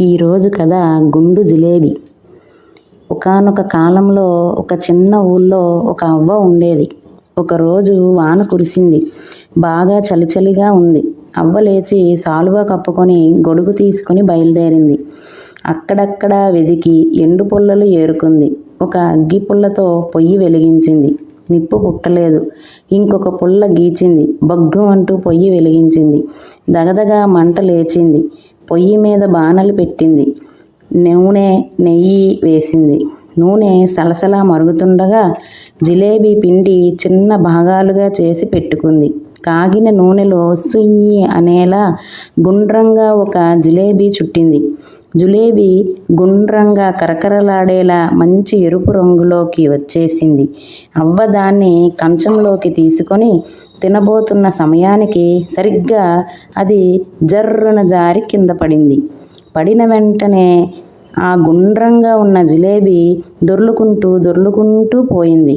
ఈరోజు కథ గుండు జిలేబీ. ఒకానొక కాలంలో ఒక చిన్న ఊళ్ళో ఒక అవ్వ ఉండేది. ఒకరోజు వాన కురిసింది. బాగా చలిచలిగా ఉంది. అవ్వ లేచి సాలువా కప్పుకొని గొడుగు తీసుకుని బయలుదేరింది. అక్కడక్కడ వెదికి ఎండు పుల్లలు ఏరుకుంది. ఒక అగ్గి పుల్లతో పొయ్యి వెలిగించింది. నిప్పు పుట్టలేదు. ఇంకొక పుల్ల గీచింది. బగ్గు అంటూ పొయ్యి వెలిగించింది. దగదగా మంట లేచింది. పొయ్యి మీద బాణలు పెట్టింది. నూనె నెయ్యి వేసింది. నూనె సలసలా మరుగుతుండగా జిలేబీ పిండి చిన్న భాగాలుగా చేసి పెట్టుకుంది. కాగిన నూనెలో సుయ్యి అనేలా గుండ్రంగా ఒక జిలేబీ చుట్టింది. జులేబీ గుండ్రంగా కరకరలాడేలా మంచి ఎరుపు రంగులోకి వచ్చేసింది. అవ్వ దాన్ని కంచంలోకి తీసుకొని తినబోతున్న సమయానికి సరిగ్గా అది జర్రున జారి కింద పడింది. పడిన వెంటనే ఆ గుండ్రంగా ఉన్న జిలేబీ దొర్లుకుంటూ దొర్లుకుంటూ పోయింది.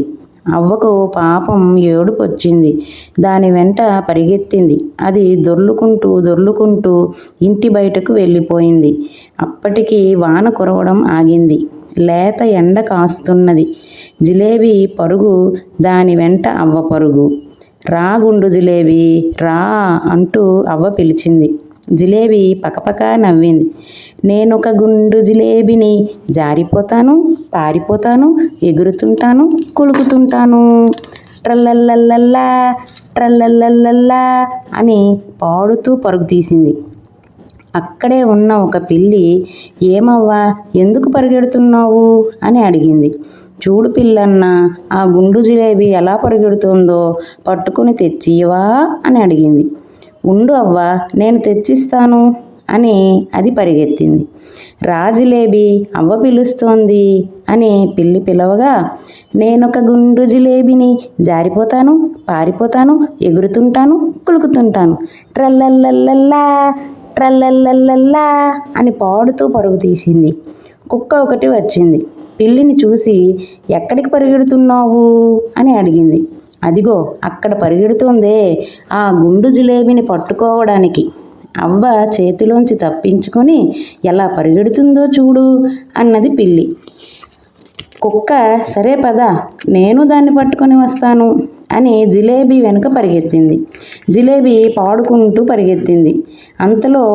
అవ్వకు పాపం ఏడుపు వచ్చింది. దాని వెంట పరిగెత్తింది. అది దొర్లుకుంటూ దొర్లుకుంటూ ఇంటి బయటకు వెళ్ళిపోయింది. అప్పటికి వాన కురవడం ఆగింది. లేత ఎండ కాస్తున్నది. జిలేబీ పరుగు దాని వెంట అవ్వ పరుగు. రా గుండు జిలేబీ రా అంటూ అవ్వ పిలిచింది. జిలేబీ పకపక నవ్వింది. నేనొక గుండు జిలేబీని జారిపోతాను పారిపోతాను ఎగురుతుంటాను కొలుకుతుంటాను. ట్రల్లల్లల్లల్లా ట్రల్లల్లల్లల్లా అని పాడుతూ పరుగు తీసింది. అక్కడే ఉన్న ఒక పిల్లి ఏమవ్వా ఎందుకు పరిగెడుతున్నావు? అని అడిగింది. చూడు పిల్లన్న ఆ గుండు జిలేబీ ఎలా పరిగెడుతుందో పట్టుకుని తెచ్చివా అని అడిగింది. ఉండు అవ్వా నేను తెచ్చిస్తాను అని అది పరిగెత్తింది. రాజిలేబీ అవ్వ పిలుస్తోంది అని పిల్లి పిలవగా నేనొక గుండు జిలేబీని జారిపోతాను పారిపోతాను ఎగురుతుంటాను కులుకుతుంటాను. ట్రల్లల్లల్లల్లా ట్రల్లల్లల్లల్లా అని పాడుతూ పరుగు తీసింది. కుక్క ఒకటి వచ్చింది. పిల్లిని చూసి ఎక్కడికి పరిగెడుతున్నావు అని అడిగింది. అదిగో అక్కడ పరిగెడుతోందే ఆ గుండు జిలేబీని పట్టుకోవడానికి. అవ్వ చేతిలోంచి తప్పించుకొని ఎలా పరిగెడుతుందో చూడు అన్నది పిల్లి. కుక్క సరే పద నేను దాన్ని పట్టుకొని వస్తాను అని జిలేబీ వెనుక పరిగెత్తింది. జిలేబీ పాడుకుంటూ పరిగెత్తింది. అంతలో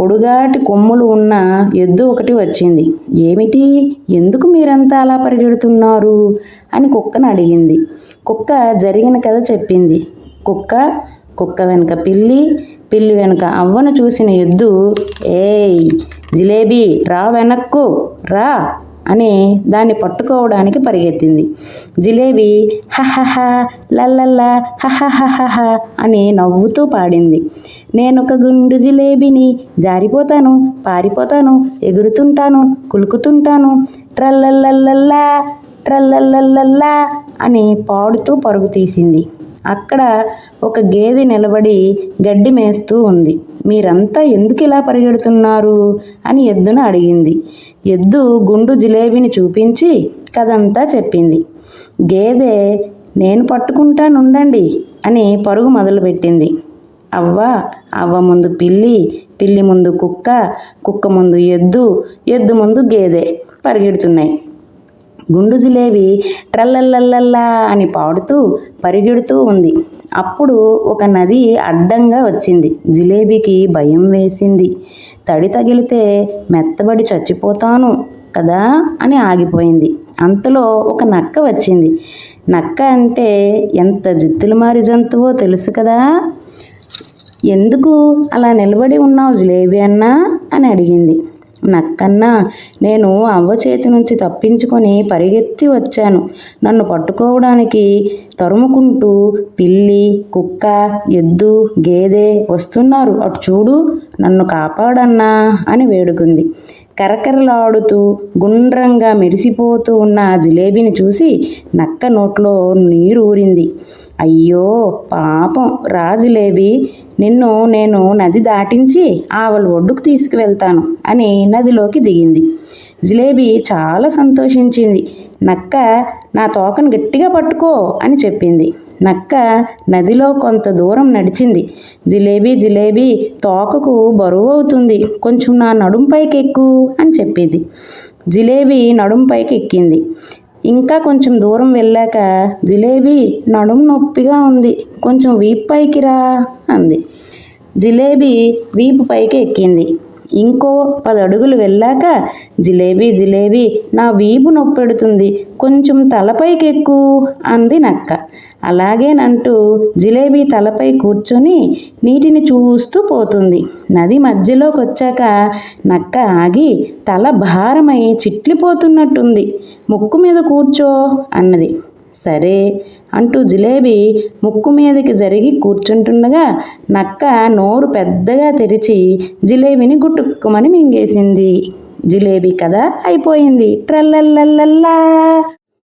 పొడుగాటి కొమ్ములు ఉన్న ఎద్దు ఒకటి వచ్చింది. ఏమిటి? ఎందుకు మీరంతా అలా పరిగెడుతున్నారు? అని కుక్కను అడిగింది. కుక్క జరిగిన కథ చెప్పింది. కుక్క కుక్క వెనుక పిల్లి పిల్లి వెనుక అవ్వను చూసిన ఎద్దు ఏయ్ జిలేబీ రా వెనక్కు రా అని దాన్ని పట్టుకోవడానికి పరిగెత్తింది. జిలేబీ హహహ లల్లల్ల హహహహ అని నవ్వుతూ పాడింది. నేనొక గుండు జిలేబీని జారిపోతాను పారిపోతాను ఎగురుతుంటాను కులుకుతుంటాను ట్రల్లల్లల్లల్లా ట్రల్లల్లల్లల్లా అని పాడుతూ పరుగు తీసింది. అక్కడ ఒక గేదె నిలబడి గడ్డి మేస్తూ ఉంది. మీరంతా ఎందుకు ఇలా పరిగెడుతున్నారు? అని ఎద్దును అడిగింది. ఎద్దు గుండు జిలేబీని చూపించి కథంతా చెప్పింది. గేదె నేను పట్టుకుంటానుండండి అని పరుగు మొదలుపెట్టింది. అవ్వ అవ్వ ముందు పిల్లి పిల్లి ముందు కుక్క కుక్క ముందు ఎద్దు ఎద్దు ముందు గేదె పరిగెడుతున్నాయి. గుండు జిలేబి ట్రల్లల్లల్లల్లా అని పాడుతూ పరిగెడుతూ ఉంది. అప్పుడు ఒక నది అడ్డంగా వచ్చింది. జిలేబీకి భయం వేసింది. తడి తగిలితే మెత్తబడి చచ్చిపోతాను కదా అని ఆగిపోయింది. అంతలో ఒక నక్క వచ్చింది. నక్క అంటే ఎంత జిత్తులు మారి జంతువో తెలుసు కదా. ఎందుకు అలా నిలబడి ఉన్నావు జిలేబీ అన్నా అని అడిగింది. నక్కన్నా నేను అవ్వ చేతి నుంచి తప్పించుకొని పరిగెత్తి వచ్చాను. నన్ను పట్టుకోవడానికి తరుముకుంటూ పిల్లి కుక్క ఎద్దు గేదె వస్తున్నారు. అటు చూడు నన్ను కాపాడన్నా అని వేడుకుంది. కరకరలాడుతూ గుండ్రంగా మెరిసిపోతూ ఉన్న ఆ జిలేబీని చూసి నక్క నోట్లో నీరు ఊరింది. అయ్యో పాపం రా నిన్ను నేను నది దాటించి ఆవల ఒడ్డుకు తీసుకువెళ్తాను అని నదిలోకి దిగింది. జిలేబీ చాలా సంతోషించింది. నక్క నా తోకను గట్టిగా పట్టుకో అని చెప్పింది. నక్క నదిలో కొంత దూరం నడిచింది. జిలేబీ జిలేబీ తోకకు బరువు అవుతుంది. కొంచెం నా నడుంపైకి ఎక్కు అని చెప్పింది. జిలేబీ నడుంపైకి ఎక్కింది ఇంకా కొంచెం దూరం వెళ్ళాక జిలేబీ నడుము నొప్పిగా ఉంది. కొంచెం వీపు పైకి రా అంది. జిలేబీ వీపు పైకి ఎక్కింది ఇంకో పది అడుగులు వెళ్ళాక జిలేబీ జిలేబీ నా వీపు నొప్పెడుతుంది. కొంచెం తలపైకెక్కు అంది నక్క. అలాగేనంటూ జిలేబీ తలపై కూర్చొని నీటిని చూస్తూ పోతుంది. నది మధ్యలోకి వచ్చాక నక్క ఆగి తల భారమై చిట్లిపోతున్నట్టుంది. ముక్కు మీద కూర్చో అన్నది. సరే అంటూ జిలేబీ ముక్కు మీదకి జరిగి కూర్చుంటుండగా నక్క నోరు పెద్దగా తెరిచి జిలేబీని గుట్టుక్కుమని మింగేసింది. జిలేబీ కథ అయిపోయింది. ట్రల్లల్లల్లల్లా.